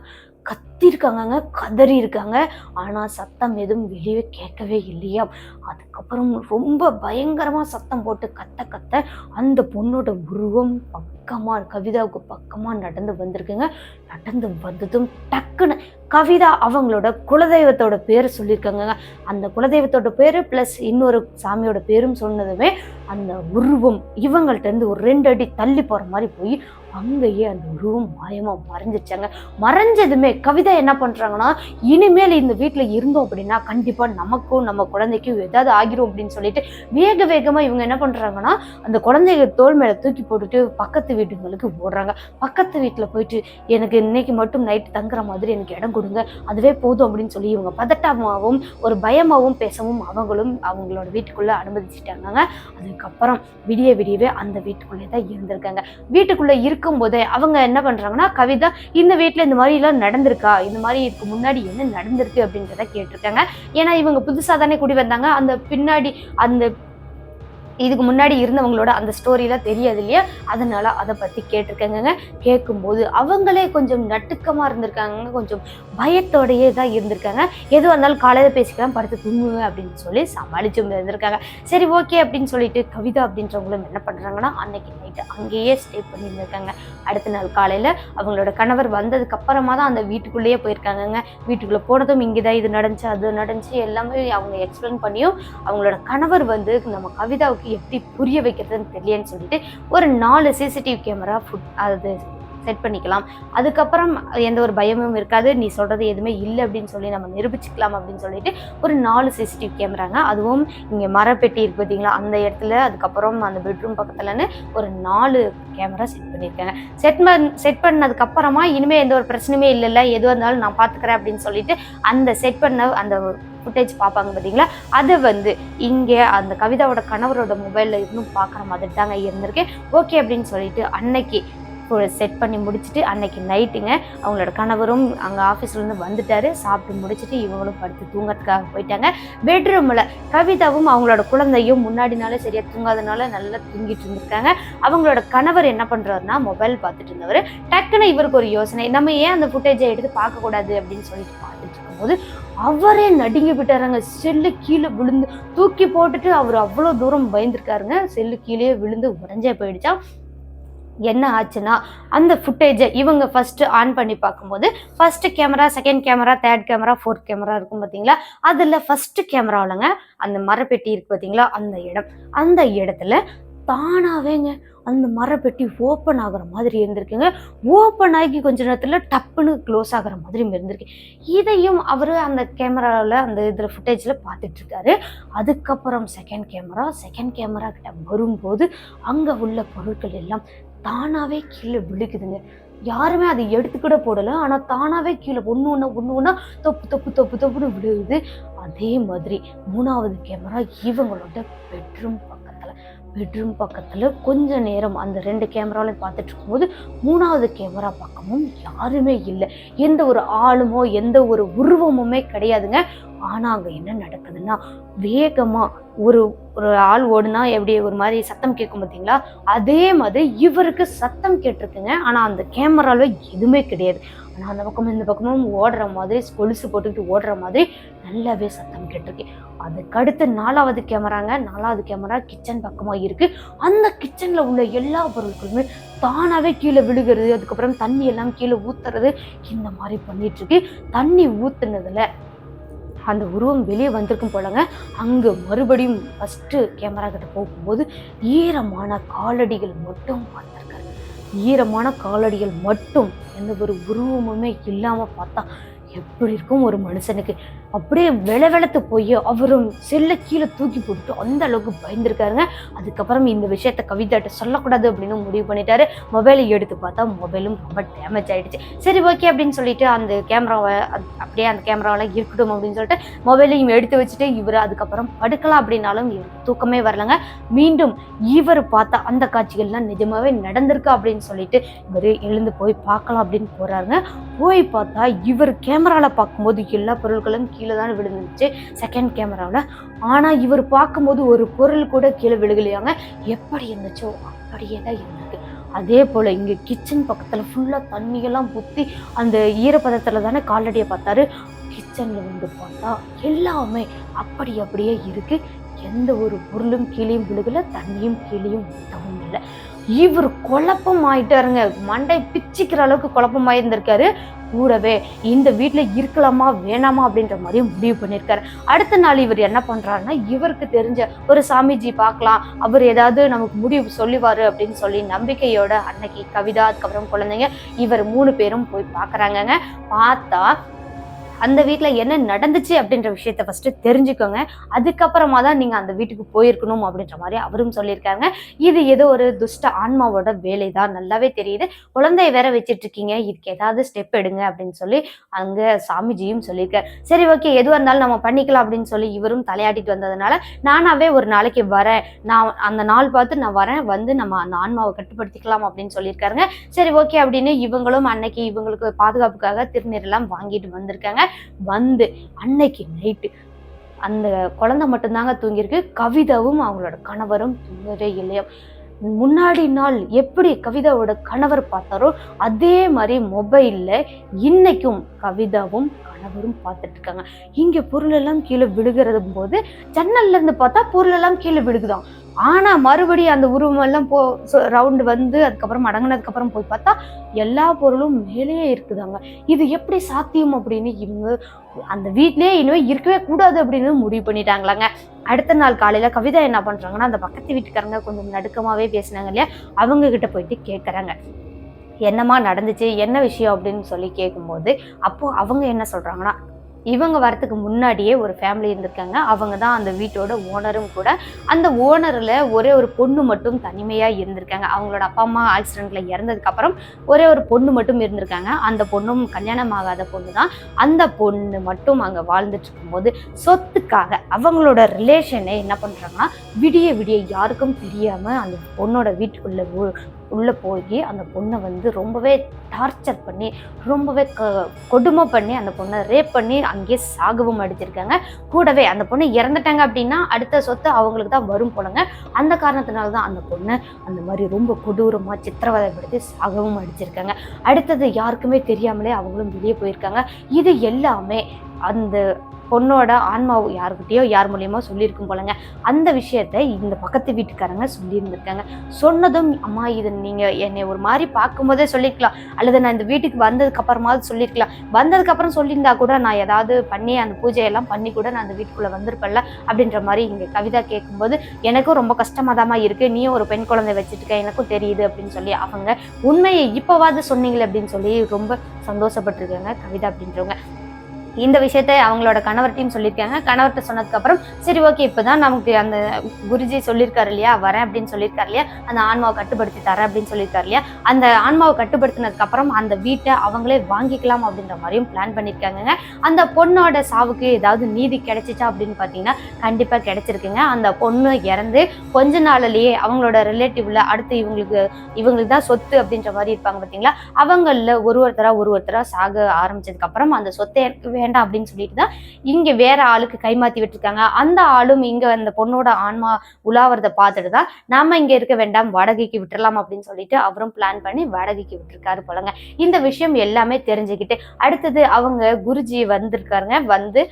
கத்திருக்காங்கங்க கதறி இருக்காங்க ஆனால் சத்தம் எதுவும் வெளியே கேட்கவே இல்லையா? அதுக்கப்புறம் ரொம்ப பயங்கரமாக சத்தம் போட்டு கத்த கத்த அந்த பொண்ணோட உருவம் பக்கமாக கவிதாவுக்கு பக்கமாக நடந்து வந்திருக்குங்க. நடந்து வந்ததும் டக்குன்னு கவிதா அவங்களோட குலதெய்வத்தோட பேர் சொல்லியிருக்காங்க அந்த குலதெய்வத்தோட பேர் ப்ளஸ் இன்னொரு சாமியோட பேரும் சொன்னதுமே அந்த உருவம் இவங்கள்ட்டேருந்து ஒரு ரெண்டு அடி தள்ளி போகிற மாதிரி போய் அங்கேயே அந்த உருவம் மாயமாக மறைஞ்சிச்சாங்க மறைஞ்சதுமே கவிதா என்ன பண்ணுறாங்கன்னா இனிமேல் இந்த வீட்டில் இருந்தோம் அப்படின்னா கண்டிப்பாக நமக்கும் நம்ம குழந்தைக்கும் ஏதாவது ஆகிரும் அப்படின்னு சொல்லிட்டு வேக வேகமாக இவங்க என்ன பண்ணுறாங்கன்னா அந்த குழந்தைய தோல் மேலே தூக்கி போட்டுட்டு பக்கத்து வீட்டுங்களுக்கு ஓடுறாங்க. பக்கத்து வீட்டில் போயிட்டு எனக்கு இன்னைக்கு மட்டும் நைட் தங்குற மாதிரி எனக்கு இடம் கொடுங்க. அதுவே போதும் அப்படின்னு சொல்லி இவங்க பதட்டமாகவும் ஒரு பயமாகவும் பேசவும் அவங்களும் அவங்களோட வீட்டுக்குள்ளே அனுமதிச்சிட்டாங்க. அதுக்கப்புறம் விடிய விடியவே அந்த வீட்டுக்குள்ளே தான் இருந்திருக்காங்க. வீட்டுக்குள்ளே இருக்கும்போதே அவங்க என்ன பண்ணுறாங்கன்னா கவிதா இந்த வீட்டில் இந்த மாதிரிலாம் நடந்திருக்கா? இந்த மாதிரி இதுக்கு முன்னாடி என்ன நடந்திருக்கு அப்படின்றத கேட்டிருக்காங்க. ஏன்னா இவங்க புதுசாக தானே குடி வந்தாங்க. அந்த பின்னாடி அந்த இதுக்கு முன்னாடி இருந்தவங்களோட அந்த ஸ்டோரியெலாம் தெரியாது இல்லையா? அதனால அதை பற்றி கேட்டிருக்கேங்க கேட்கும்போது அவங்களே கொஞ்சம் நட்டுக்கமாக இருந்திருக்காங்க கொஞ்சம் பயத்தோடையே தான் இருந்திருக்காங்க. எதுவாக இருந்தாலும் காலையில் பேசிக்கலாம் படுத்து தூங்குவேன் அப்படின்னு சொல்லி சமாளிச்சு இருந்திருக்காங்க. சரி ஓகே அப்படின்னு சொல்லிட்டு கவிதா அப்படின்றவங்களும் என்ன பண்ணுறாங்கன்னா அன்னைக்கு நைட்டு அங்கேயே ஸ்டே பண்ணியிருந்திருக்காங்க. அடுத்த நாள் காலையில் அவங்களோட கணவர் வந்ததுக்கு அப்புறமா தான் அந்த வீட்டுக்குள்ளேயே போயிருக்காங்கங்க. வீட்டுக்குள்ளே போனதும் இங்கே தான் இது நடந்துச்சு அது நடந்துச்சு எல்லாமே அவங்க எக்ஸ்பிளைன் பண்ணியும் அவங்களோட கணவர் வந்து நம்ம கவிதாவுக்கு எப்படி புரிய வைக்கிறதுன்னு தெரியலன்னு சொல்லிட்டு ஒரு நாலு சிசிடிவி கேமரா ஃபுட் அது செட் பண்ணிக்கலாம். அதுக்கப்புறம் எந்த ஒரு பயமும் இருக்காது. நீ சொல்கிறது எதுவுமே இல்லை அப்படின்னு சொல்லி நம்ம நிரூபிச்சுக்கலாம் அப்படின்னு சொல்லிட்டு ஒரு நாலு சிசிடிவி கேமராங்க அதுவும் இங்கே மரப்பெட்டி இருக்கு பார்த்தீங்களா? அந்த இடத்துல அதுக்கப்புறம் அந்த பெட்ரூம் பக்கத்துலன்னு ஒரு நாலு கேமரா செட் பண்ணியிருக்காங்க. செட் பண் செட் பண்ணதுக்கப்புறமா இனிமேல் எந்த ஒரு பிரச்சனையுமே இல்லைல்ல. எதுவாக இருந்தாலும் நான் பார்த்துக்கிறேன் அப்படின்னு சொல்லிட்டு அந்த செட் பண்ண அந்த ஃபுட்டேஜ் பார்ப்பாங்க பார்த்தீங்களா? அதை வந்து இங்கே அந்த கவிதாவோட கணவரோட மொபைலில் இன்னும் பார்க்குற மாதிரி தாங்க இருந்திருக்கு. ஓகே அப்படின்னு சொல்லிட்டு அன்னைக்கு செட் பண்ணி முடிச்சுட்டு அன்னைக்கு நைட்டுங்க அவங்களோட கணவரும் அங்கே ஆஃபீஸ்லேருந்து வந்துட்டாரு. சாப்பிட்டு முடிச்சுட்டு இவங்களும் படுத்து தூங்கறதுக்காக போயிட்டாங்க. பெட்ரூமில் கவிதாவும் அவங்களோட குழந்தையும் முன்னாடினாலே சரியாக தூங்காதனால நல்லா தூங்கிட்டு இருந்திருக்காங்க. அவங்களோட கணவர் என்ன பண்ணுறாருனா மொபைல் பார்த்துட்டு இருந்தவர். டக்குன்னு இவருக்கு ஒரு யோசனை நம்ம ஏன் அந்த ஃபுட்டேஜை எடுத்து பார்க்கக்கூடாது அப்படின்னு சொல்லிட்டு பார்த்துட்டு இருக்கும்போது அவரே நடுங்கி விட்டாருங்க செல்லு கீழே விழுந்து தூக்கி போட்டுட்டு அவர் அவ்வளோ தூரம் பயந்துருக்காருங்க. செல்லு கீழே விழுந்து உடஞ்சே போயிடுச்சா? என்ன ஆச்சுன்னா அந்த ஃபுட்டேஜை இவங்க ஃபஸ்ட்டு ஆன் பண்ணி பார்க்கும்போது first camera second camera third camera fourth camera இருக்கும் பார்த்தீங்களா? அதில் ஃபஸ்ட்டு கேமராவிலங்க அந்த மரப்பெட்டி இருக்கு பார்த்தீங்களா? அந்த இடம். அந்த இடத்துல தானாவேங்க அந்த மரப்பெட்டி ஓப்பன் ஆகிற மாதிரி இருந்திருக்குங்க. ஓப்பன் ஆகி கொஞ்ச நேரத்தில் டப்புன்னு க்ளோஸ் ஆகிற மாதிரி இருந்திருக்கு. இதையும் அவர் அந்த கேமராவில் அந்த இதில் ஃபுட்டேஜில் பார்த்துட்ருக்காரு. அதுக்கப்புறம் செகண்ட் கேமரா செகண்ட் கேமரா கிட்ட வரும்போது அங்கே உள்ள பொருட்கள் எல்லாம் தானாகவே கீழே விழுக்குதுங்க யாருமே அதை எடுத்துக்கூட போடலை. ஆனால் தானாகவே கீழே ஒன்று ஒன்று ஒன்று ஒன்றா தொப்பு தொப்பு தொப்பு தொப்புன்னு விழுகுது. அதே மாதிரி மூணாவது கேமரா இவங்களோட பெட்ரூம் பெட்ரூம் பக்கத்தில் கொஞ்ச நேரம் அந்த ரெண்டு கேமராலையும் பார்த்துட்டு இருக்கும்போது மூணாவது கேமரா பக்கமும் யாருமே இல்லை. எந்த ஒரு ஆளுமோ எந்த ஒரு உருவமுமே கிடையாதுங்க. ஆனால் அங்கே என்ன நடக்குதுன்னா வேகமாக ஒரு ஒரு ஆள் ஓடுனா எப்படி ஒரு மாதிரி சத்தம் கேட்கும் பார்த்தீங்களா அதே மாதிரி இவருக்கு சத்தம் கேட்டிருக்குங்க. ஆனால் அந்த கேமராவில் எதுவுமே கிடையாது. ஆனால் அந்த பக்கமும் இந்த பக்கமும் ஓடுற மாதிரி கொலுசு போட்டுக்கிட்டு ஓடுற மாதிரி நல்லாவே சத்தம் கேட்டிருக்கு. அதுக்கடுத்து நாலாவது கேமராங்க. நாலாவது கேமரா கிச்சன் பக்கமாக இருக்குது அந்த கிச்சனில் உள்ள எல்லா பொருட்களுமே தானாகவே கீழே விழுகிறது. அதுக்கப்புறம் தண்ணி எல்லாம் கீழே ஊற்றுறது இந்த மாதிரி பண்ணிகிட்ருக்கு தண்ணி ஊற்றுனதில் அந்த உருவம் வெளியே வந்திருக்கும் போலங்க. அங்கே மறுபடியும் ஃபஸ்ட்டு கேமரா கிட்ட போகும்போது ஈரமான காலடிகள் மட்டும் பார்த்துருக்காரு ஈரமான காலடிகள் மட்டும் எந்த ஒரு உருவமுமே இல்லாமல் பார்த்தா எப்படி இருக்கும் ஒரு மனுஷனுக்கு? அப்படியே வெள வெளத்து போய் அவரும் செல்ல கீழே தூக்கி போட்டு அந்த அளவுக்கு பயந்துருக்காருங்க. அதுக்கப்புறம் இந்த விஷயத்த கவிதாட்ட சொல்லக்கூடாது அப்படின்னு முடிவு பண்ணிட்டாரு. மொபைலை எடுத்து பார்த்தா மொபைலும் ரொம்ப டேமேஜ் ஆகிடுச்சு சரி ஓகே அப்படின்னு சொல்லிட்டு அந்த கேமராவை அப்படியே அந்த கேமராவெல்லாம் இருக்கட்டும் அப்படின்னு சொல்லிட்டு மொபைலையும் எடுத்து வச்சுட்டு இவர் அதுக்கப்புறம் படுக்கலாம் அப்படின்னாலும் இவருக்கு தூக்கமே வரலங்க. மீண்டும் இவர் பார்த்தா அந்த காட்சிகள்லாம் நிஜமாவே நடந்திருக்கு அப்படின்னு சொல்லிட்டு இவர் எழுந்து போய் பார்க்கலாம் அப்படின்னு போறாருங்க. போய் பார்த்தா இவர் கேமராவில் பார்க்கும்போது எல்லா பொருட்களும் கீழே தான் விழுந்துச்சு செகண்ட் கேமராவில் ஆனால் இவர் பார்க்கும்போது ஒரு பொருள் கூட கீழே விழுகலையாங்க. எப்படி இருந்துச்சோ அப்படியே தான் இருந்தது அதே போல் இங்கே கிச்சன் பக்கத்தில் ஃபுல்லாக தண்ணியெல்லாம் ஊற்றி அந்த ஈரப்பதத்தில் தானே காலடியை பார்த்தாரு. கிச்சனில் வந்து பார்த்தா எல்லாமே அப்படி அப்படியே இருக்குது எந்த ஒரு பொருளும் கீழேயும் விழுகல தண்ணியும் கீழேயும் ஊற்றவும் இல்லை. இவர் குழப்பம் ஆயிட்டாருங்க மண்டை பிச்சுக்கிற அளவுக்கு குழப்பம் ஆயிருந்திருக்காரு கூடவே இந்த வீட்டில் இருக்கலாமா வேணாமா அப்படின்ற மாதிரி முடிவு பண்ணியிருக்காரு. அடுத்த நாள் இவர் என்ன பண்ணுறாருன்னா இவருக்கு தெரிஞ்ச ஒரு சாமிஜி பார்க்கலாம் அவர் ஏதாவது நமக்கு முடிவு சொல்லிவார் அப்படின்னு சொல்லி நம்பிக்கையோட அன்னைக்கு கவிதா அதுக்கப்புறம் குழந்தைங்க இவர் மூணு பேரும் போய் பார்க்குறாங்கங்க. பார்த்தா அந்த வீட்டில் என்ன நடந்துச்சு அப்படின்ற விஷயத்த ஃபஸ்ட்டு தெரிஞ்சுக்கோங்க. அதுக்கப்புறமா தான் நீங்கள் அந்த வீட்டுக்கு போயிருக்கணும் அப்படின்ற மாதிரி அவரும் சொல்லியிருக்காங்க. இது ஏதோ ஒரு துஷ்ட ஆன்மாவோட வேலை தான் நல்லாவே தெரியுது. குழந்தைய வேற வச்சுட்டு இருக்கீங்க இதுக்கு ஏதாவது ஸ்டெப் எடுங்க அப்படின்னு சொல்லி அங்கே சாமிஜியும் சொல்லியிருக்காரு. சரி ஓகே எதுவாக இருந்தாலும் நம்ம பண்ணிக்கலாம் அப்படின்னு சொல்லி இவரும் தலையாட்டிட்டு வந்ததுனால நானாவே ஒரு நாளைக்கு வரேன். நான் அந்த நாள் பார்த்து நான் வரேன். வந்து நம்ம அந்த ஆன்மாவை கட்டுப்படுத்திக்கலாம் அப்படின்னு சொல்லியிருக்காருங்க. சரி ஓகே அப்படின்னு இவங்களும் அன்னைக்கு இவங்களுக்கு பாதுகாப்புக்காக திருநீரெல்லாம் வாங்கிட்டு வந்திருக்காங்க. வந்து அன்னைக்கு நைட்டு அந்த குழந்தை மட்டும்தாங்க தூங்கியிருக்கு. கவிதாவும் அவங்களோட கணவரும் தூங்கவே இல்லையா? முன்னாடி நாள் எப்படி கவிதாவோட கணவர் பார்த்தாரோ அதே மாதிரி மொபைலில் இன்னைக்கும் கவிதாவும் கணவரும் பார்த்துட்டு இருக்காங்க. இங்கே பொருளெல்லாம் கீழே விழுகிறது போது ஜன்னல்லேருந்து பார்த்தா பொருளெல்லாம் கீழே விழுகுதான். ஆனால் மறுபடியும் அந்த உருவமெல்லாம் போ ரவுண்டு வந்து அதுக்கப்புறம் அடங்கினதுக்கப்புறம் போய் பார்த்தா எல்லா பொருளும் மேலேயே இருக்குதாங்க. இது எப்படி சாத்தியம் அப்படின்னு இவங்க அந்த வீட்லேயே இனிமேல் இருக்கவே கூடாது அப்படின்னு முடிவு பண்ணிட்டாங்களாங்க. அடுத்த நாள் காலையில் கவிதா என்ன பண்ணுறாங்கன்னா அந்த பக்கத்து வீட்டுக்காரங்க கொஞ்சம் நடுக்கமாகவே பேசினாங்க இல்லையா? அவங்க கிட்ட போயிட்டு கேட்குறாங்க என்னம்மா நடந்துச்சு? என்ன விஷயம் அப்படின்னு சொல்லி கேட்கும்போது அப்போது அவங்க என்ன சொல்கிறாங்கன்னா இவங்க வரத்துக்கு முன்னாடியே ஒரு ஃபேமிலி இருந்திருக்காங்க. அவங்க தான் அந்த வீட்டோட ஓனரும் கூட. அந்த ஓனரில் ஒரே ஒரு பொண்ணு மட்டும் தனிமையாக இருந்திருக்காங்க. அவங்களோட அப்பா அம்மா ஆக்சிடெண்ட்டில் இறந்ததுக்கப்புறம் ஒரே ஒரு பொண்ணு மட்டும் இருந்திருக்காங்க. அந்த பொண்ணும் கல்யாணம் ஆகாத பொண்ணு தான். அந்த பொண்ணு மட்டும் அங்கே வாழ்ந்துட்டு இருக்கும்போது சொத்துக்காக அவங்களோட ரிலேஷனை என்ன பண்ணுறாங்கன்னா விடிய விடிய யாருக்கும் தெரியாமல் அந்த பொண்ணோட வீட்டுக்குள்ளே உள்ளே போய் அந்த பொண்ணை வந்து ரொம்பவே டார்ச்சர் பண்ணி ரொம்பவே க கொடுமை பண்ணி அந்த பொண்ணை ரேப் பண்ணி அங்கேயே சாகவும் அடிச்சிருக்காங்க. கூடவே அந்த பொண்ணு இறந்துட்டாங்க அப்படின்னா அடுத்த சொத்து அவங்களுக்கு தான் வரும் போலங்க. அந்த காரணத்தினால தான் அந்த பொண்ணை அந்த மாதிரி ரொம்ப கொடூரமாக சித்திரவதைப்படுத்தி சாகவும் அடிச்சிருக்காங்க. அடுத்தது யாருக்குமே தெரியாமலே அவங்களும் வெளியே போயிருக்காங்க. இது எல்லாமே அந்த பொண்ணோட ஆன்மா யாருக்கிட்டேயோ யார் மூலியமோ சொல்லியிருக்கும் போலங்க. அந்த விஷயத்த இந்த பக்கத்து வீட்டுக்காரங்க சொல்லியிருந்திருக்காங்க. சொன்னதும் அம்மா இது நீங்கள் என்னை ஒரு மாதிரி பார்க்கும்போதே சொல்லியிருக்கலாம் அல்லது நான் இந்த வீட்டுக்கு வந்ததுக்கு அப்புறமாவது சொல்லியிருக்கலாம் வந்ததுக்கப்புறம் சொல்லியிருந்தா கூட நான் ஏதாவது பண்ணி அந்த பூஜையெல்லாம் பண்ணி கூட நான் அந்த வீட்டுக்குள்ளே வந்திருப்பேன்ல அப்படின்ற மாதிரி இங்கே கவிதா கேட்கும்போது எனக்கும் ரொம்ப கஷ்டமாதாம்மா இருக்குது நீயும் ஒரு பெண் குழந்தை வச்சுட்டுக்க எனக்கும் தெரியுது அப்படின்னு சொல்லி அவங்க உண்மையை இப்போவாது சொன்னீங்களே அப்படின்னு சொல்லி ரொம்ப சந்தோஷப்பட்டிருக்காங்க கவிதா அப்படின்றவங்க. இந்த விஷயத்த அவங்களோட கணவர்கிட்டையும் சொல்லியிருக்காங்க. கணவர்கிட்ட சொன்னதுக்கப்புறம் சரி ஓகே இப்போதான் நமக்கு அந்த குருஜி சொல்லியிருக்காரு இல்லையா? வரேன் அப்படின்னு சொல்லியிருக்காரு இல்லையா? அந்த ஆன்மாவை கட்டுப்படுத்தி தரேன் அப்படின்னு சொல்லியிருக்காரு இல்லையா? அந்த ஆன்மாவை கட்டுப்படுத்தினதுக்கப்புறம் அந்த வீட்டை அவங்களே வாங்கிக்கலாம் அப்படின்ற மாதிரியும் பிளான் பண்ணியிருக்காங்க அந்த பொண்ணோட சாவுக்கு ஏதாவது நீதி கிடைச்சிச்சா அப்படின்னு பார்த்தீங்கன்னா கண்டிப்பாக கிடைச்சிருக்குங்க. அந்த பொண்ணு இறந்து கொஞ்ச நாள்லயே அவங்களோட ரிலேட்டிவ்ல அடுத்து இவங்களுக்கு இவங்களுக்கு தான் சொத்து அப்படின்ற மாதிரி இருப்பாங்க பார்த்தீங்களா? அவங்களில் ஒரு ஒருத்தராக ஒரு ஒருத்தராக சாக ஆரம்பிச்சதுக்கப்புறம் அந்த சொத்தை வேண்டாம் அப்படின்னு சொல்லிட்டு தான் இங்கே வேற ஆளுக்கு கைமாத்தி விட்டுருக்காங்க. அந்த ஆளும் இங்கே அந்த பொண்ணோட ஆன்மா உலாவறத பார்த்துட்டு தான் நாம இங்கே இருக்க வேண்டாம் வாடகைக்கு விட்டுறலாம் அப்படின்னு சொல்லிட்டு அவரும் பிளான் பண்ணி வாடகைக்கு விட்டுருக்காரு போலங்க. இந்த விஷயம் எல்லாமே தெரிஞ்சுக்கிட்டு அடுத்தது அவங்க குருஜி வந்திருக்காருங்க. வந்து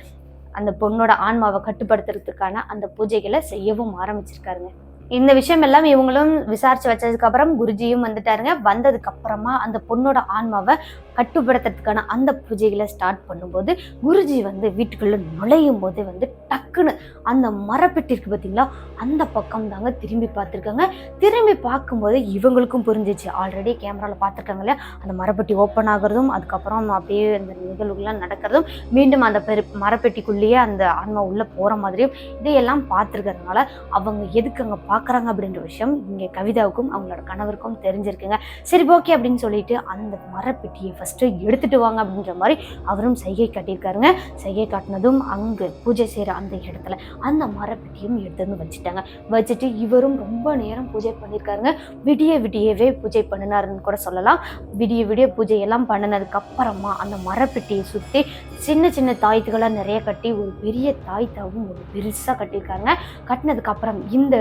அந்த பொண்ணோட ஆன்மாவை கட்டுப்படுத்துறதுக்கான அந்த பூஜைகளை செய்யவும் ஆரம்பிச்சிருக்காருங்க. இந்த விஷயம் எல்லாம் இவங்களும் விசாரிச்சு வச்சதுக்கு அப்புறம் குருஜியும் வந்துட்டாருங்க. வந்ததுக்கு அப்புறமா அந்த பொண்ணோட ஆன்மாவை கட்டுப்படுத்துறதுக்கான அந்த பூஜைகளை ஸ்டார்ட் பண்ணும்போது குருஜி வந்து வீட்டுக்குள்ள நுழையும் போது வந்து டக்குன்னு அந்த மரப்பெட்டி இருக்கு பார்த்தீங்களா அந்த பக்கம் தாங்க திரும்பி பார்த்துருக்காங்க. திரும்பி பார்க்கும்போது இவங்களுக்கும் புரிஞ்சிச்சு. ஆல்ரெடி கேமராவில் பார்த்துருக்காங்க இல்லையா? அந்த மரப்பெட்டி ஓப்பன் ஆகுறதும் அதுக்கப்புறம் அப்படியே அந்த நிகழ்வுகள்லாம் நடக்கிறதும் மீண்டும் அந்த பெரு மரப்பெட்டிக்குள்ளேயே அந்த ஆன்மா உள்ள போகிற மாதிரியும் இதையெல்லாம் பார்த்துருக்கறதுனால அவங்க எதுக்கு அங்கே பார்க்குறாங்க அப்படின்ற விஷயம் இங்கே கவிதாவுக்கும் அவங்களோட கணவருக்கும் தெரிஞ்சிருக்குங்க. சரி ஓகே அப்படின்னு சொல்லிட்டு அந்த மரப்பெட்டியை ஃபஸ்ட்டு எடுத்துட்டு வாங்க அப்படின்ற மாதிரி அவரும் செய்கை காட்டியிருக்காருங்க. செய்கை காட்டினதும் அங்கே பூஜை செய்கிற அந்த இடத்துல அந்த மரப்பெட்டியும் எடுத்து வந்து வச்சுட்டாங்க. வச்சுட்டு இவரும் ரொம்ப நேரம் பூஜை பண்ணியிருக்காருங்க. விடிய விடியவே பூஜை பண்ணினாருன்னு கூட சொல்லலாம். விடிய விடிய பூஜை எல்லாம் அந்த மரப்பெட்டியை சுற்றி சின்ன சின்ன தாய்த்துகளாக நிறைய கட்டி ஒரு பெரிய தாய்த்தாவும் ஒரு பெருசாக கட்டியிருக்காங்க. கட்டினதுக்கு அப்புறம் இந்த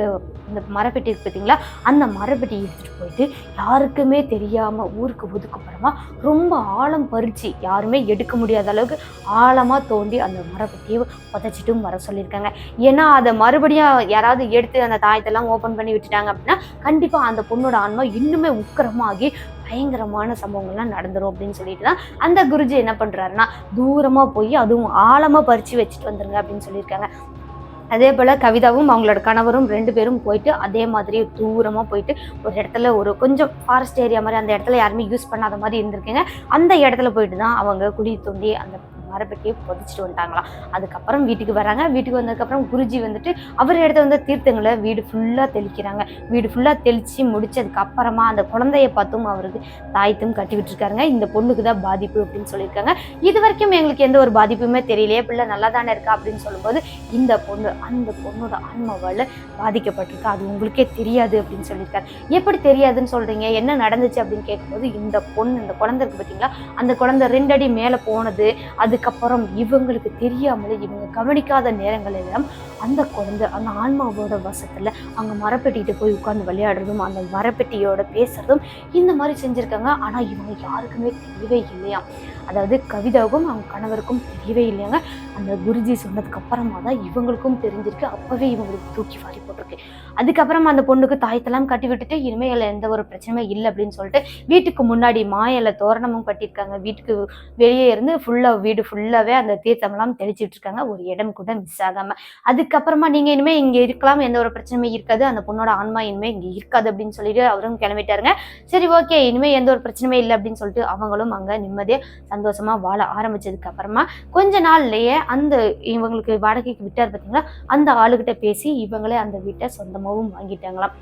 இந்த மரப்பெட்டி இருக்கு பார்த்தீங்களா அந்த மரப்பெட்டி எடுத்துகிட்டு போயிட்டு யாருக்குமே தெரியாமல் ஊருக்கு ஒதுக்கப்புறமா ரொம்ப ஆழம் பறித்து யாருமே எடுக்க முடியாத அளவுக்கு ஆழமாக தோண்டி அந்த மரப்பெட்டியை புதைச்சிட்டும் வர சொல்லியிருக்காங்க. ஏன்னா அதை மறுபடியும் யாராவது எடுத்து அந்த தாயத்தெல்லாம் ஓப்பன் பண்ணி விட்டுட்டாங்க அப்படின்னா கண்டிப்பாக அந்த பொண்ணோட ஆன்மா இன்னுமே உக்கிரமாகி பயங்கரமான சம்பவங்கள்லாம் நடந்துரும் அப்படின்னு சொல்லிட்டு தான் அந்த குருஜி என்ன பண்ணுறாருன்னா தூரமாக போய் அதுவும் ஆழமாக பறித்து வச்சுட்டு வந்துருங்க அப்படின்னு சொல்லியிருக்காங்க. அதே போல் கவிதாவும் அவங்களோட கணவரும் ரெண்டு பேரும் போயிட்டு அதே மாதிரி தூரமாக போயிட்டு ஒரு இடத்துல ஒரு கொஞ்சம் ஃபாரஸ்ட் ஏரியா மாதிரி அந்த இடத்துல யாருமே யூஸ் பண்ணாத மாதிரி இருந்திருக்குங்க. அந்த இடத்துல போயிட்டு தான் அவங்க குழி தோண்டி அந்த மரப்பெட்டியை புதைச்சிட்டு வந்துட்டாங்களாம். அதுக்கப்புறம் வீட்டுக்கு வராங்க. வீட்டுக்கு வந்ததுக்கப்புறம் குருஜி வந்துட்டு அவர் இடத்த வந்து தீர்த்தங்களை வீடு ஃபுல்லாக தெளிக்கிறாங்க. வீடு ஃபுல்லாக தெளித்து முடிச்சதுக்கு அப்புறமா அந்த குழந்தைய பார்த்தும் அவருக்கு தாய்த்தும் கட்டி விட்டுருக்காருங்க. இந்த பொண்ணுக்கு தான் பாதிப்பு அப்படின்னு சொல்லியிருக்காங்க. இது வரைக்கும் எங்களுக்கு எந்த ஒரு பாதிப்புமே தெரியலையே. பிள்ளை நல்லா தானே இருக்கா அப்படின்னு சொல்லும்போது இந்த பொண்ணு அந்த பொண்ணோட ஆன்மாவால் பாதிக்கப்பட்டிருக்கா. அது உங்களுக்கே தெரியாது அப்படின்னு சொல்லியிருக்காரு. எப்படி தெரியாதுன்னு சொல்கிறீங்க என்ன நடந்துச்சு அப்படின்னு கேட்கும்போது இந்த பொண்ணு இந்த குழந்தை இருக்கு பார்த்தீங்களா அந்த குழந்தை ரெண்டு அடி மேலே போனது அது அதுக்கப்புறம் இவங்களுக்கு தெரியாமலே இவங்க கவனிக்காத நேரங்கள் எல்லாம் அந்த குழந்தை அந்த ஆன்மாவோட வசத்தில் அங்கே மரப்பெட்டிகிட்ட போய் உட்காந்து விளையாடுறதும் அந்த மரப்பெட்டியோட பேசுறதும் இந்த மாதிரி செஞ்சுருக்காங்க. ஆனால் இவங்க யாருக்குமே தெரியவே இல்லையா அதாவது கவிதாவுக்கும் அவங்க கணவருக்கும் தெரியவே இல்லையாங்க. அந்த குருஜி சொன்னதுக்கு அப்புறமா தான் இவங்களுக்கும் தெரிஞ்சிருக்கு. அப்பவே இவங்களுக்கு தூக்கி வாரி போட்டிருக்கு. அதுக்கப்புறம் அந்த பொண்ணுக்கு தாயத்தெல்லாம் கட்டி விட்டுட்டு இனிமேல் எந்த ஒரு பிரச்சனையும் இல்லை அப்படின்னு சொல்லிட்டு வீட்டுக்கு முன்னாடி மாயில தோரணமும் கட்டியிருக்காங்க. வீட்டுக்கு வெளியே இருந்து ஃபுல்லா வீடு ஃபுல்லாவே அந்த தீர்த்தமெல்லாம் தெளிச்சுட்டு இருக்காங்க. ஒரு இடம் கூட மிஸ் ஆகாம. அதுக்கப்புறமா நீங்க இனிமே இங்க இருக்கலாம். எந்த ஒரு பிரச்சனையும் இருக்காது. அந்த பொண்ணோட ஆன்மா இனிமே இங்க இருக்காது அப்படின்னு சொல்லிட்டு அவரும் கிளம்பிட்டாருங்க. சரி ஓகே. இனிமே எந்த ஒரு பிரச்சனையும் இல்லை அப்படின்னு சொல்லிட்டு அவங்களும் அங்க நிம்மதியா சந்தோஷமா வாழ ஆரம்பிச்சதுக்கு அப்புறமா கொஞ்ச நாள்லயே அந்த இவங்களுக்கு வாடகைக்கு விட்டார் பார்த்தீங்களா? அந்த ஆளுகிட்ட பேசி இவங்களே அந்த வீட்டை சொந்தமாகவும் வாங்கிட்டாங்களாம்.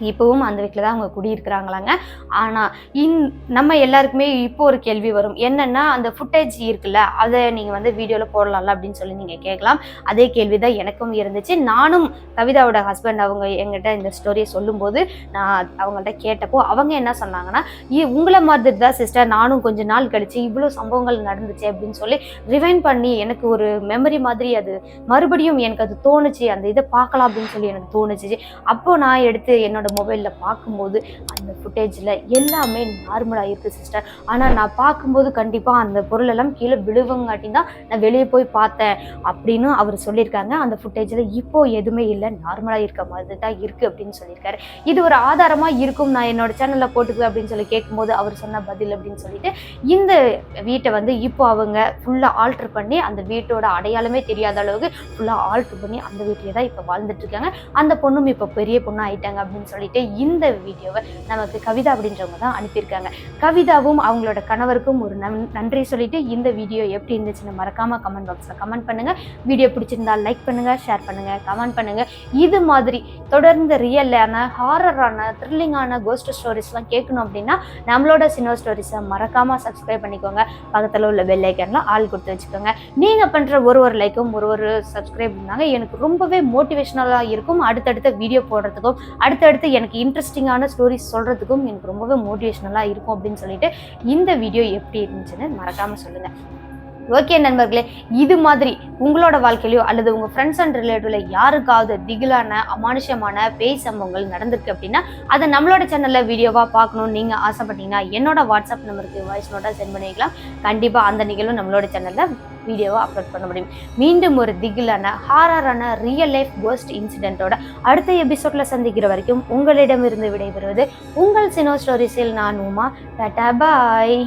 இப்போவும் அந்த வீட்டில் தான் அவங்க குடியிருக்கிறாங்களாங்க. ஆனால் இன் நம்ம எல்லாருக்குமே இப்போ ஒரு கேள்வி வரும். என்னென்னா அந்த ஃபுட்டேஜ் இருக்குல்ல அதை நீங்கள் வந்து வீடியோவில் போடலாம்ல அப்படின்னு சொல்லி நீங்கள் கேட்கலாம். அதே கேள்வி தான் எனக்கும் இருந்துச்சு. நானும் கவிதாவோட ஹஸ்பண்ட் அவங்க எங்கிட்ட இந்த ஸ்டோரியை சொல்லும்போது நான் அவங்கள்ட்ட கேட்டப்போ அவங்க என்ன சொன்னாங்கன்னா "இ- உங்களை மாதிரி தான் சிஸ்டர் நானும் கொஞ்ச நாள் கழிச்சு இவ்வளோ சம்பவங்கள் நடந்துச்சு அப்படின்னு சொல்லி ரிவைன் பண்ணி எனக்கு ஒரு மெமரி மாதிரி அது மறுபடியும் எனக்கு அது தோணுச்சு. அந்த இதை பார்க்கலாம் அப்படின்னு சொல்லி எனக்கு தோணுச்சு. அப்போ நான் எடுத்து என்னோட என்னோட மொபைலில் பார்க்கும்போது அந்த ஃபுட்டேஜில் எல்லாமே நார்மலாக இருக்குது சிஸ்டர் ஆனால் நான் பார்க்கும்போது கண்டிப்பாக அந்த பொருளெல்லாம் கீழே விழுவங்காட்டி தான் நான் வெளியே போய் பார்த்தேன் அப்படின்னு அவர் சொல்லியிருக்காங்க. அந்த ஃபுட்டேஜில் இப்போ எதுவுமே இல்லை. நார்மலாக இருக்க மாதிரி தான் இருக்குது அப்படின்னு சொல்லியிருக்காரு. இது ஒரு ஆதாரமாக இருக்கும். நான் என்னோட சேனலில் போட்டுக்குவேன் அப்படின்னு சொல்லி கேட்கும்போது அவர் சொன்ன பதில் அப்படின்னு சொல்லிட்டு இந்த வீட்டை வந்து இப்போ அவங்க ஃபுல்லாக ஆல்ட்ரு பண்ணி அந்த வீட்டோட அடையாளமே தெரியாத அளவுக்கு ஃபுல்லாக ஆல்ட்ரு பண்ணி அந்த வீட்டிலே தான் இப்போ வாழ்ந்துட்டு இருக்காங்க. அந்த பொண்ணும் இப்போ பெரிய பொண்ணு ஆயிட்டாங்க அப்படின்னு சொல்லி சொல்லிட்டு இந்த வீடியோவை நமக்கு கவிதா அப்படின்றவங்க தான் அனுப்பியிருக்காங்க. கவிதாவும் அவங்களோட கணவருக்கும் ஒரு நன்- நன்றி சொல்லிட்டு இந்த வீடியோ எப்படி இருந்துச்சுன்னு மறக்காம கமெண்ட் பாக்ஸில் கமெண்ட் பண்ணுங்க. வீடியோ பிடிச்சிருந்தா லைக் பண்ணுங்க ஷேர் பண்ணுங்க கமெண்ட் பண்ணுங்க. இது மாதிரி தொடர்ந்து ரியலான ஹாரரான த்ரில்லிங்கான கோஸ்ட் ஸ்டோரிஸ்லாம் கேட்கணும் அப்படின்னா நம்மளோட சினிமா ஸ்டோரிஸை மறக்காம சப்ஸ்கிரைப் பண்ணிக்கோங்க. பக்கத்தில் உள்ள பெல் ஐக்கன்ல ஆள் கொடுத்து வச்சுக்கோங்க. நீங்கள் பண்ணுற ஒரு ஒரு லைக்கும் ஒரு ஒரு சப்ஸ்கிரைப் பண்ணாங்க எனக்கு ரொம்பவே மோட்டிவேஷ்னலாக இருக்கும். அடுத்தடுத்த வீடியோ போடுறதுக்கும் அடுத்தடுத்து எனக்கு இன்ட்ரெஸ்டிங்கான ஸ்டோரிஸ் சொல்கிறதுக்கும் எனக்கு ரொம்பவே மோட்டிவேஷ்னலாக இருக்கும் அப்படின்னு சொல்லிட்டு இந்த வீடியோ எப்படி இருந்துச்சுன்னு மறக்காமல் சொல்லுங்கள் ஓகே நண்பர்களே இது மாதிரி உங்களோட வாழ்க்கையிலையோ அல்லது உங்கள் ஃப்ரெண்ட்ஸ் அண்ட் ரிலேட்டிவ்ல யாருக்காவது திகிலான அமானுஷமான பேய் சம்பவங்கள் நடந்திருக்கு அப்படின்னா அதை நம்மளோட சேனலில் வீடியோவாக பார்க்கணும்னு நீங்கள் ஆசைப்பட்டீங்கன்னா என்னோட வாட்ஸ்அப் நம்பருக்கு வாய்ஸ் நோட்டாக சென்ட் பண்ணிக்கலாம். கண்டிப்பாக அந்த நிகழ்வும் நம்மளோட சேனலில் வீடியோவாக அப்லோட் பண்ண முடியும். மீண்டும் ஒரு திகிலான ஹாரரான ரியல் லைஃப் கோஸ்ட் இன்சிடென்ட்டோட அடுத்த எபிசோடில் சந்திக்கிற வரைக்கும் உங்களிடமிருந்து விடைபெறுவது உங்கள் சினோ ஸ்டோரிஸில் நான் உமா. டட்டா பாய்